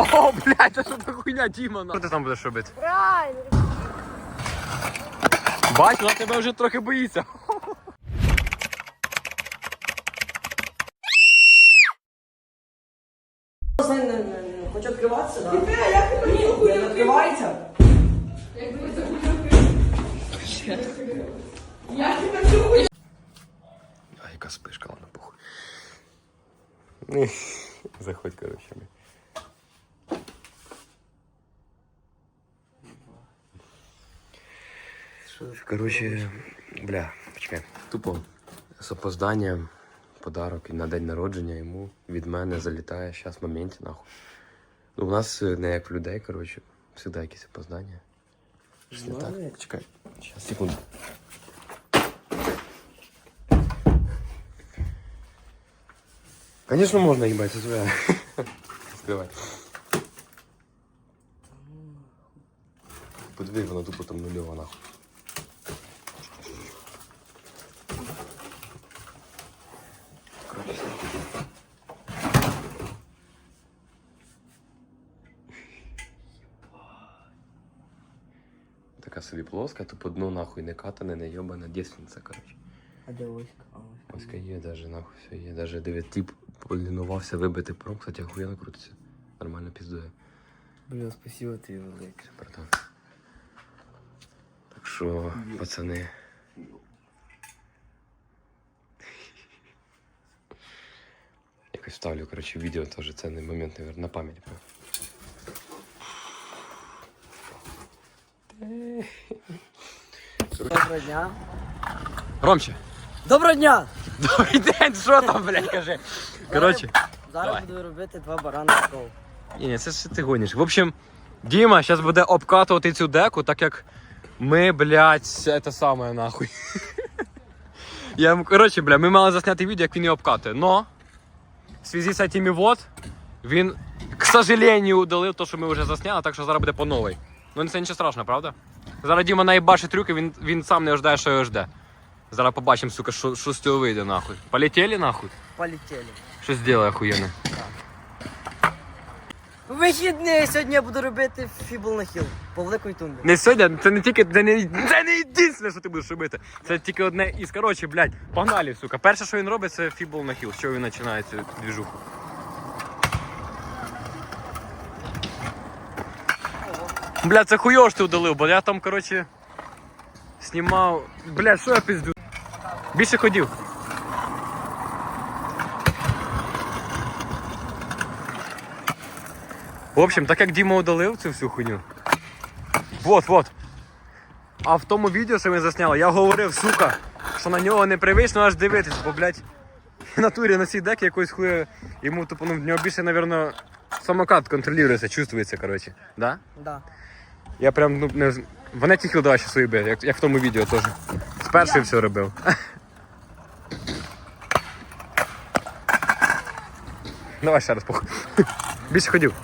О, блядь, це що за хуйня, Діма? Що ти там будеш робити? Правильно. Бать, вона тебе вже трохи боїться. Не, не, не, не хоче відкриватися, так? Да? Ні, не відкривається. А яка спишка, ладно, похуй. Заходь, коротше. Коротше, бля, почекай. Тупо з опозданням подарок на день народження йому від мене залітає зараз в моменті, нахуй. Ну, у нас е, не як в людей, коротше, завжди якісь опоздання. Не так? Чекай. Зараз, секунду. Конечно, можно ебать, это твоя. Скривай. Подиви, вона тупо там нульова нахуй. Така собі плоска, тупо дно нахуй не катане, не йобана, дівственниця, коротше. А де Оська? А, Оська. Є, даже нахуй все є. Даже дев'ять тип полінувався вибити пром, кстати, охуєнно крутиться. Нормально піздує. Бля, спасибо тобі велике. Братан. Так що, пацани. Якось вставлю, коротше, відео теж ценний момент, наверное, на пам'ять. Доброго дня. Ромче! Доброго дня! Добрий день, що там, блядь, кажи. Коротше. Зараз буду робити два барани з кол. Ні, ні, це ж ти гониш. В общем, Діма зараз буде обкатувати цю деку, так як ми, блядь, це саме нахуй. Я, коротше, бля, ми мали засняти відео, як він її обкатує. Но в зв'язку з цими вот, він, к сожалению, удалив те, що ми вже засняли, так що зараз буде по новій. Ну це нічого страшного, правда? Зараз Діма наїбашить трюки, він, він сам не ожидає, що його жде. Зараз побачимо, сука, що, що з цього вийде нахуй. Полетіли нахуй? Полетіли. Що зробили охуєнне. Вихідний сьогодні я буду робити фібл на хіл. По великої тунбі. Не сьогодні, це не тільки це не, це не єдине, що ти будеш робити. Це тільки одне із. Коротше, блядь, погнали, сука. Перше, що він робить, це фібол на хіл. Чого він починає цю двіжуху. Бля, це хуйово ж ти удалив, бо я там, коротше, знімав. Бля, що я пізду? Більше ходів. В общем, так як Діма удалив цю всю хуйню. Вот, вот. А в тому відео, що ми засняли, я говорив, сука, що на нього не привично аж дивитись, бо, блядь, в натурі на цій декі якось хуя йому тупо, ну, в нього більше, напевно, самокат контролюється, чувствується, коротше. Да? Да. Я прям, ну, не Вони тільки давай ще свої би, як, як в тому відео теж. З першої все робив. Давай ще раз похуй. Більше ходів.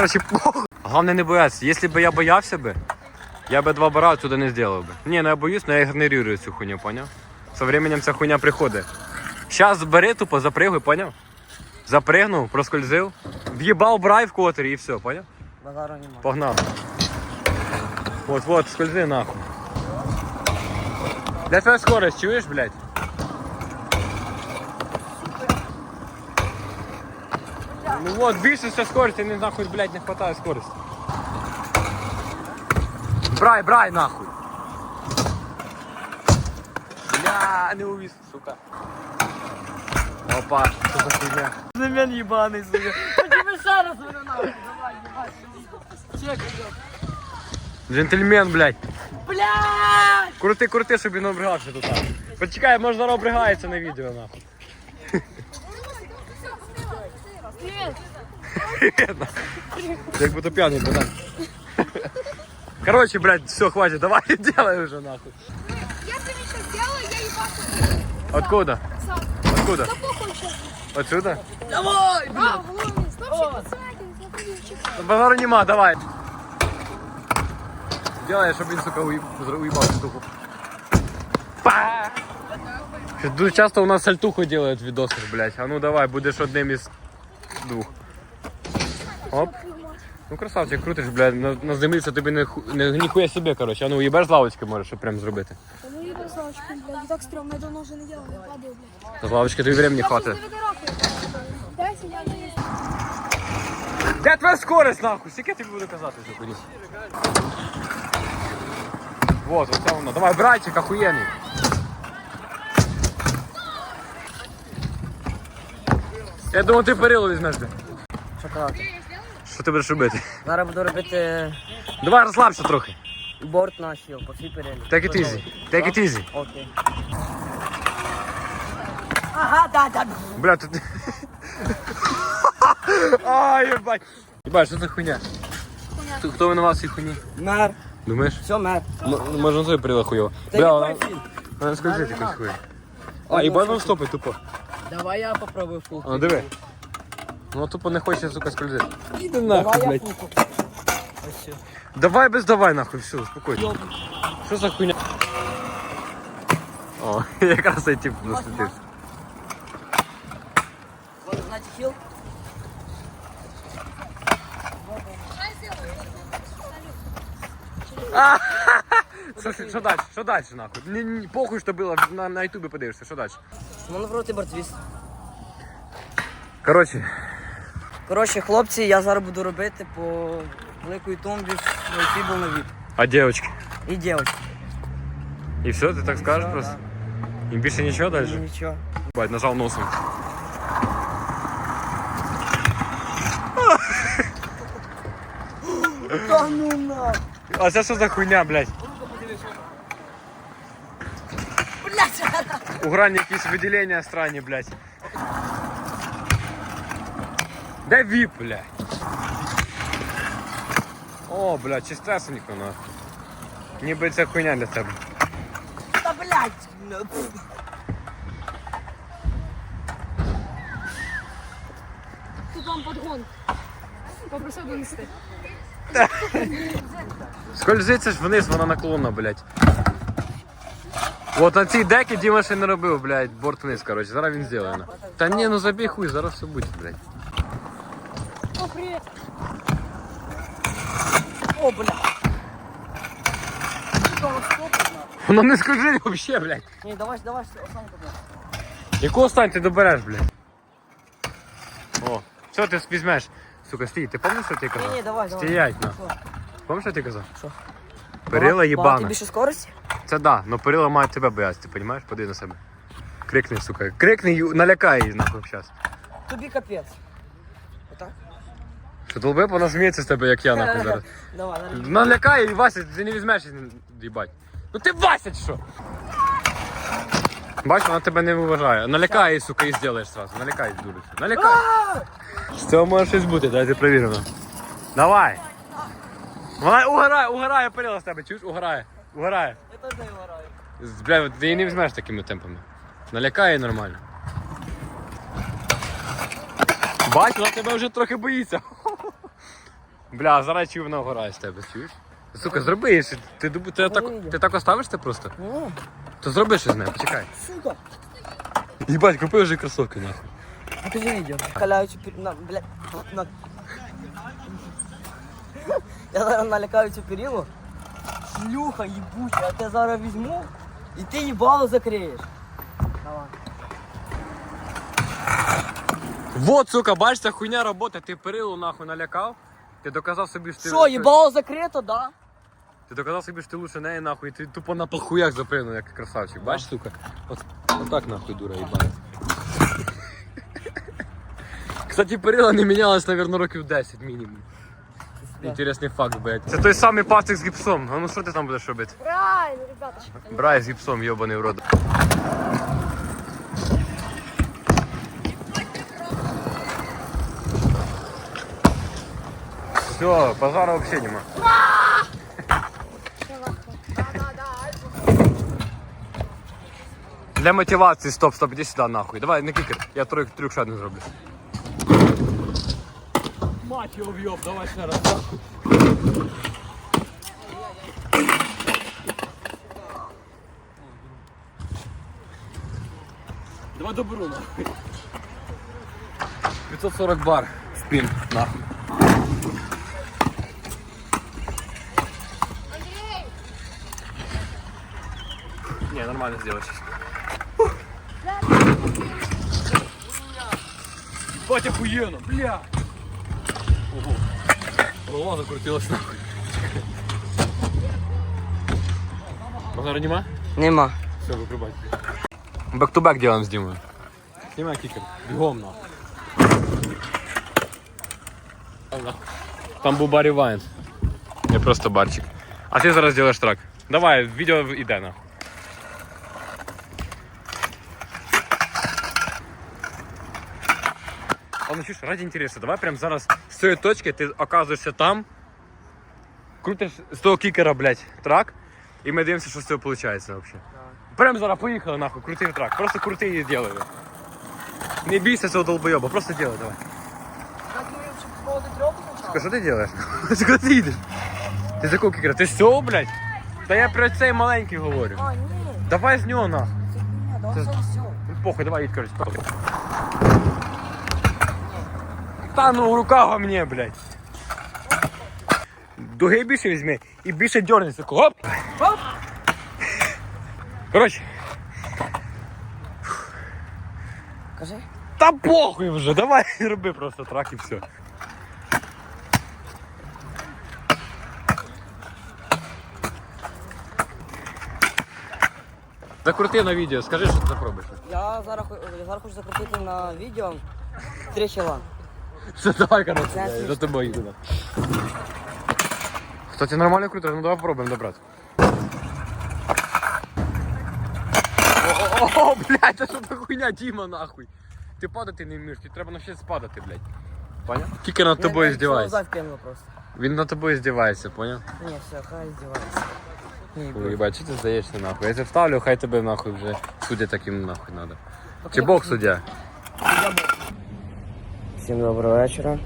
Короче, похуй. Головне не боятися. Якщо б я боявся би, я би два бара туди не зробив би. Ні, ну я боюсь, але я ігнорую цю хуйню, поняв? Со временем ця хуйня приходить. Щас бери тупо, запригуй, поняв? Запригнув, проскользив, в'їбав брай в котері і все, поняв? Базару нема. Погнав. Вот, вот, скользи нахуй. Де твоя скорость, чуєш, блядь? Ну вот, більше все скорості, не нахуй, блядь, не хватає скорості. Брай, брай, нахуй. Бля, не увіз, сука. Опа, що за хуйня? Знамен їбаний, сука. Ході ще раз нахуй. Давай, їбать. Чек. Джентльмен, блядь. Блядь! Крути, крути, щоб він обригався тут. Почекай, може зараз обригається на відео, нахуй. Як будто пьяный, братан. Короче, блядь, все, хватит, давай делай уже нахуй. Я тебе сейчас сделаю, я ебашу. Откуда? Сам. Откуда? Да похуй сейчас. Отсюда? Давай! А, главное, снова я буду чекать. Базару нема, давай. Делай, щоб він, сука, уїб- уїбав сальтуху. Па! Дуже часто у нас сальтуху делают в відосах, блядь. А ну давай, будеш одним із двох. Оп. Ну красавчик, крутиш, блядь, на, на землі це тобі не, ху- не ніхуя собі, коротше. А ну їбеш з лавочки можеш, щоб прям зробити. Та ну і красавчик, блядь, так стрьомно, я давно вже не делал, я падаю, блядь. З лавочки тобі времени хватить. Я не Де твоя скорость, нахуй? Скільки тобі буду казати, що кудись? Вот, оце воно. Давай, братчик, охуєнний. Я думав, ти перило візьмеш. бля. Шоколад. Що ти будеш робити? Зараз буду робити Давай розслабся трохи. борт на по всій перелі. Take it easy. Take it easy. Окей. Ага, да, да. Бля, тут... А, ебать. Ебать, що за хуйня? Хто, хто винуват в цій хуйні? Мер. Думаєш? Все, мер. М- Може, на той перила хуйово. Бля, вона, вона скользить якось хуя. А, їбать, вам стопи тупо. Давай я попробую фул. А, диви. Ну тупо не хоче, сука, скользити. Іди Давай нахуй, я блядь. фул. Ось все. Давай без давай нахуй, все, успокойся. Що за хуйня? О, якраз цей тип насвітився. Вот, знаете, хил? Що, що, що далі? Що далі нахуй? Ні, ні, похуй, що було, на, на ютубі подивишся, що далі? Воно проти бортвіс. Коротше, Коротше, хлопці, я зараз буду робити по великої тумбі фібл на віп. а дівчатки? І дівчатки. І все, ти так скажеш все, просто? І більше нічого І далі? нічого. Бать, нажав носом. Та ну на! А це що за хуйня, блядь? Блядь! У грані якісь виділення странні, блядь. Де віп, блядь? О, блядь, чистесенько нахуй. Ніби це хуйня для тебе. Та блядь! Ну, пф. Тут вам подгон. Попросив донести. Скользиться ж вниз, вона наклонна, блядь. От на цій декі Діма ще не робив, блядь, борт вниз, коротше. Зараз він зробить. на. Та ні, ну забій хуй, зараз все буде, блядь. О, привіт. О! Що, стоп? Не скользить взагалі, блядь. Ні, давай, давай, сам туди. Яку остань ти добереш, блядь? О, що ти візьмеш? Сука, стій, ти пам'ятаєш, що ти казав? Ні, ні, давай, давай. Стоять, на. Що? Пам'ятаєш, що ти казав? Що? Перила Багато їбана. більше скорості? Це да, но перила мають тебе боятися, ти розумієш? Подивись на себе. Крикни, сука. Крикни і налякай її нахуй зараз. Тобі капець. Отак? Що вона зміється з тебе, як я нахуй зараз. Давай, зараз. Налякай і Вася, ти не візьмеш їбать. Ну ти Вася чи що? Бач, вона тебе не виважає. Налякай її, сука, і зробиш сразу. Налякай, дурицю. Налякай. З цього може щось бути, дайте перевіримо. Давай. Вона угорає, угорає перила з тебе, чуєш? Угорає. Угорає. Я теж не вгораю. Бля, ти її не візьмеш такими темпами. Налякає нормально. Бач, вона тебе вже трохи боїться. Бля, зараз чую, вона вгорає з тебе, чуєш? Сука, зроби її. ще. Ти, ти, так, ти так оставиш це просто? Ні, То зроби щось з нею, почекай. сука. Їбать, купи вже кросовки нахуй. Покажи відео. Халяючи пер... на, блядь, на... Я зараз налякаю цю перилу. Шлюха їбуча, я тебе зараз візьму і ти їбало закриєш. Давай. Вот, сука, бачиш, ця хуйня робота, ти перилу нахуй налякав. Ти доказав собі, що ти. Що, їбало закрито, да? Ти доказав собі, що ти лучше неї нахуй, ти тупо на похуях запригнув, як красавчик. Бачиш, сука? От, отак нахуй дура їбана. Кстати, перила не мінялась, наверное, років 10 мінімум. Інтересний факт, блядь. Це той самий пастик з гіпсом. А ну що ти там будеш робити? Правильно, ребята. Брай з гіпсом, йобаний в рот. Все, пожара вообще нема. Для мотивації стоп, стоп, іди сюди нахуй. Давай, не кікер, я трюк, трюк ще один зроблю. Мать його в'єб, давай ще раз. Давай добру нахуй. 540 бар спин, нахуй. Не, нормально сделаешь. Бать охуенно, бля. Ого. Голова закрутилась нахуй. Базара нема? Нема. Все, выкрубать. Бэк-то-бэк делаем с Димой. Снимай кикер. Бегом нахуй. Там, нахуй. Там був Барі Вайнс. Я просто барчик. А ти зараз зробиш трак. Давай, відео іде нахуй. А ну чуєш, ради інтересу, давай прямо зараз з цієї точки ти оказуєшся там, крутиш з того кікера, блядь, трак, і ми дивимося, що з цього виходить взагалі. Прям зараз поїхали нахуй, крути трак. Просто крути і делай. Не бійся цього долбойоба, просто делай, давай. Сука, що ти делаєш? Куди ти їдеш? Ти за кого кікера? Ти все, блядь? Та я про цей маленький говорю. А, ні. Давай з нього нахуй. Хуйня, давай Це- все. Ну, Похуй, давай їдь, короче. Та ну рука во мне, блядь. Дуги більше візьми і більше дерни, сука. Оп! Оп! Короче, Кажи. та похуй вже, давай роби просто трак і все. Закрути на відео, скажи, що ти запробуєш. Я зараз, хо- я зараз хочу закрутити на відео три чола. Все, давай, Це блядь, смішно. за тобою їду. Кстати, нормально круто, ну давай попробуем добраться. О, блядь, це що хуйня, Діма, нахуй. Ти падати не вмієш, тобі треба навчитися падати, блядь. Поняв? Тільки над тобою здівається. Кинула просто. Він над тобою здівається, поняв? Ні, все, хай здівається. Ні, Ой, чи ти здаєшся нахуй? Я тебе вставлю, хай тебе нахуй вже суддя таким нахуй надо. Чи Бог суддя? Всім доброго вечора.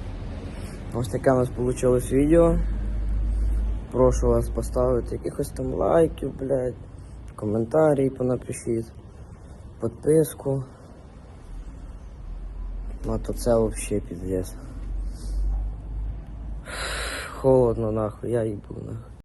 Ось таке у нас вийшло відео. Прошу вас поставити якихось там лайків, блядь, коментарі понапишіть, підписку. Ну то це взагалі піздець. Холодно нахуй, я їбу нахуй.